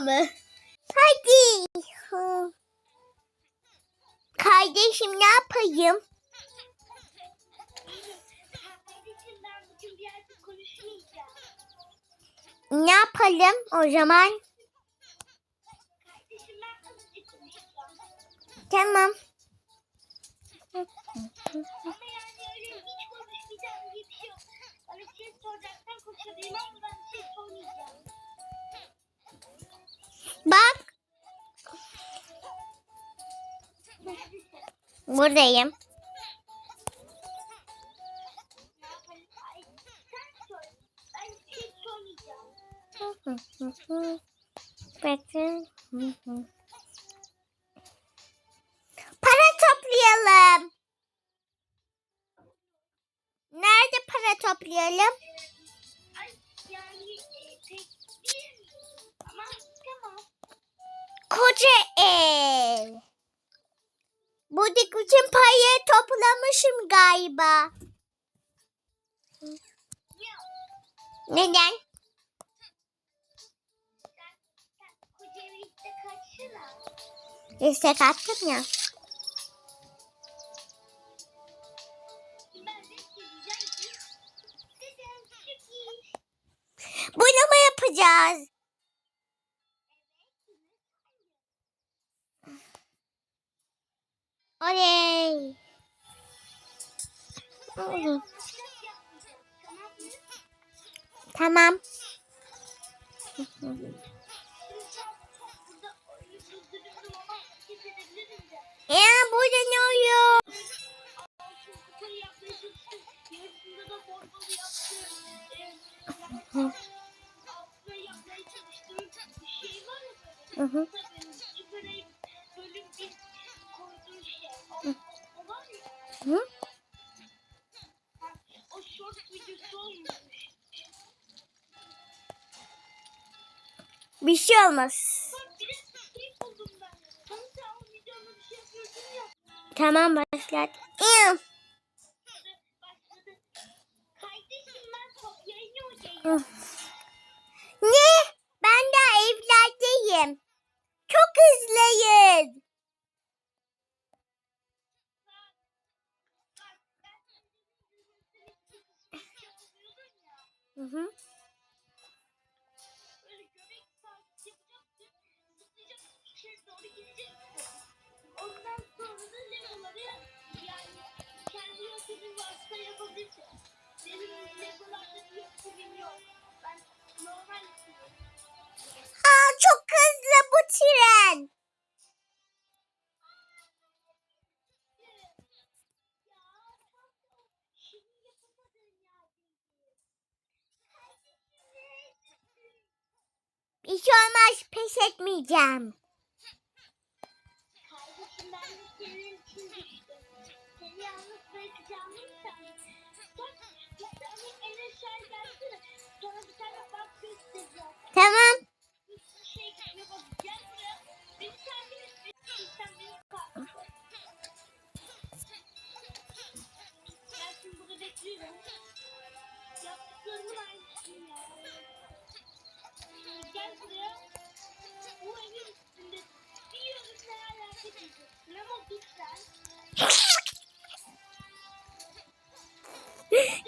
mı? Hadi. Kardeşim ne yapayım? Ne yapalım o zaman? Tamam. Ama yani öyle hiç konuşmayacağım gibi bir şey yok. Bana şey soracaksan konuşabilirim ama ben bir şey sormayacağım. Bak. Buradayım. Bakın. Para toplayalım. Nerede para toplayalım? Yani e, pek bilmiyorum ama tamam koca ev. Buradaki bütün payı toplamışım galiba. Neden? Destek attım ya. Oley. Oley. Tamam. Ya burada ne oluyor? Bir şey olmaz. Tamam başlat. ne? Ben daha evlerdeyim. Çok hızlıyız. Hı hı. Aa, çok hızlı bu tren. Hiç olmaz pes etmeyeceğim.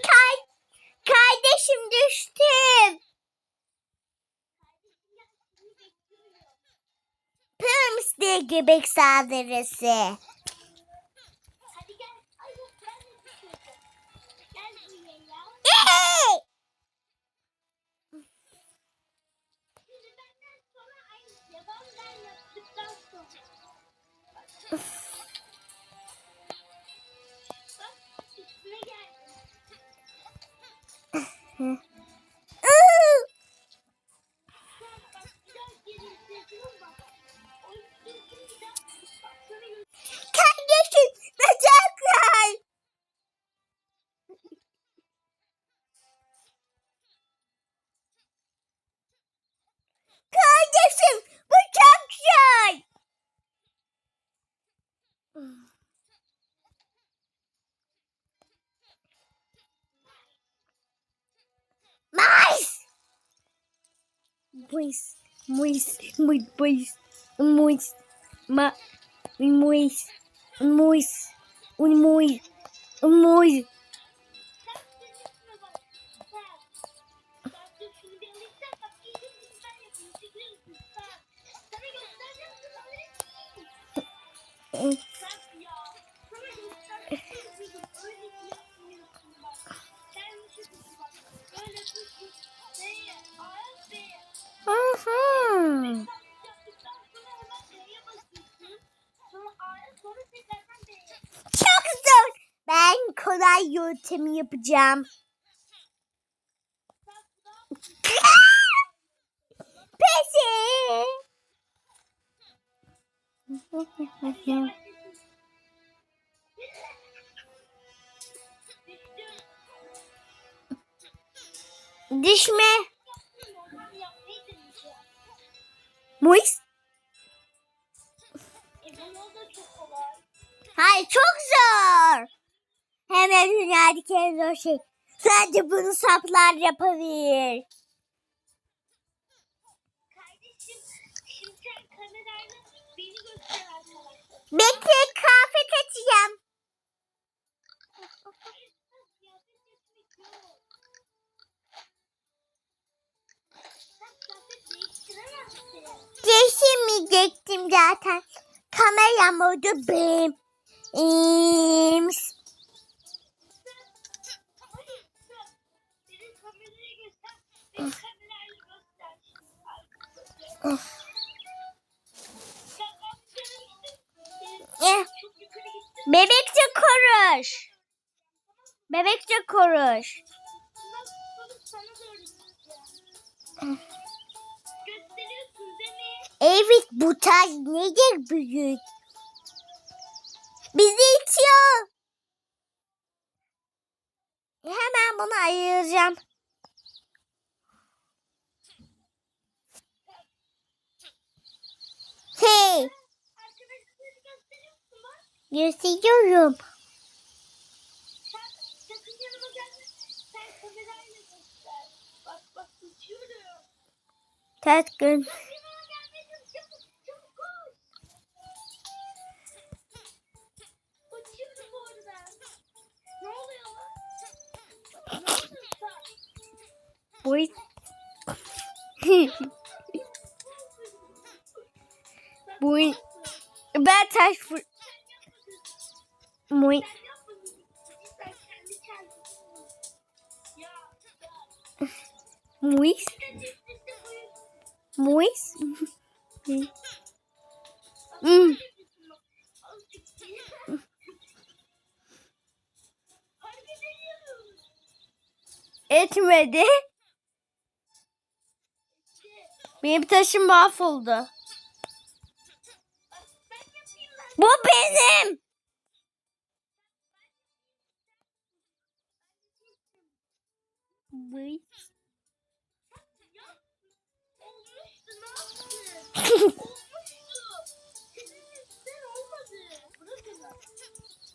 Kay kardeşim düştüm. Pırms diye göbek saldırısı. Huh? pois, muis, muito pois, muis, ma, muis, muis, um um. Mm-hmm. en kolay yöntemi yapacağım. Pesi. Düşme. Moist. Hayır çok zor. Hemen dünyadaki en şey. Sadece bunu saplar yapabilir. Bekle kahve kaçacağım. Değiştirmeyecektim zaten. Kamera modu benim. Bebekçe koruş. Bebekçe koruş. Evet bu taş nedir büyük? Bizi itiyor. Hemen bunu ayıracağım. Hey. Gösteriyorum. Ters gün. Boy. Bu oyun... Ben taş fır... Moy... Mois? Mois? Hmm. Etmedi. Benim taşım mahvoldu. Bu benim.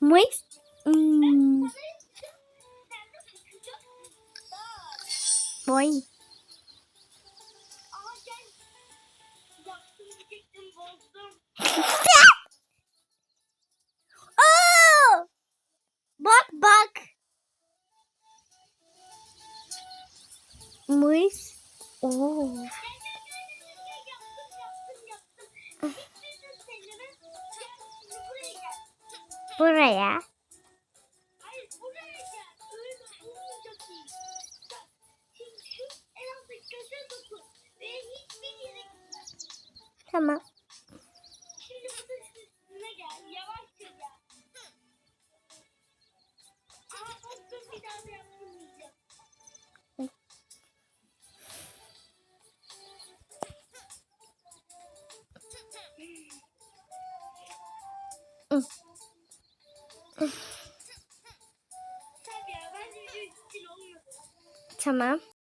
Mıys. hmm. Boy. Louis. Oo. Oh. Buraya. Tamam. sana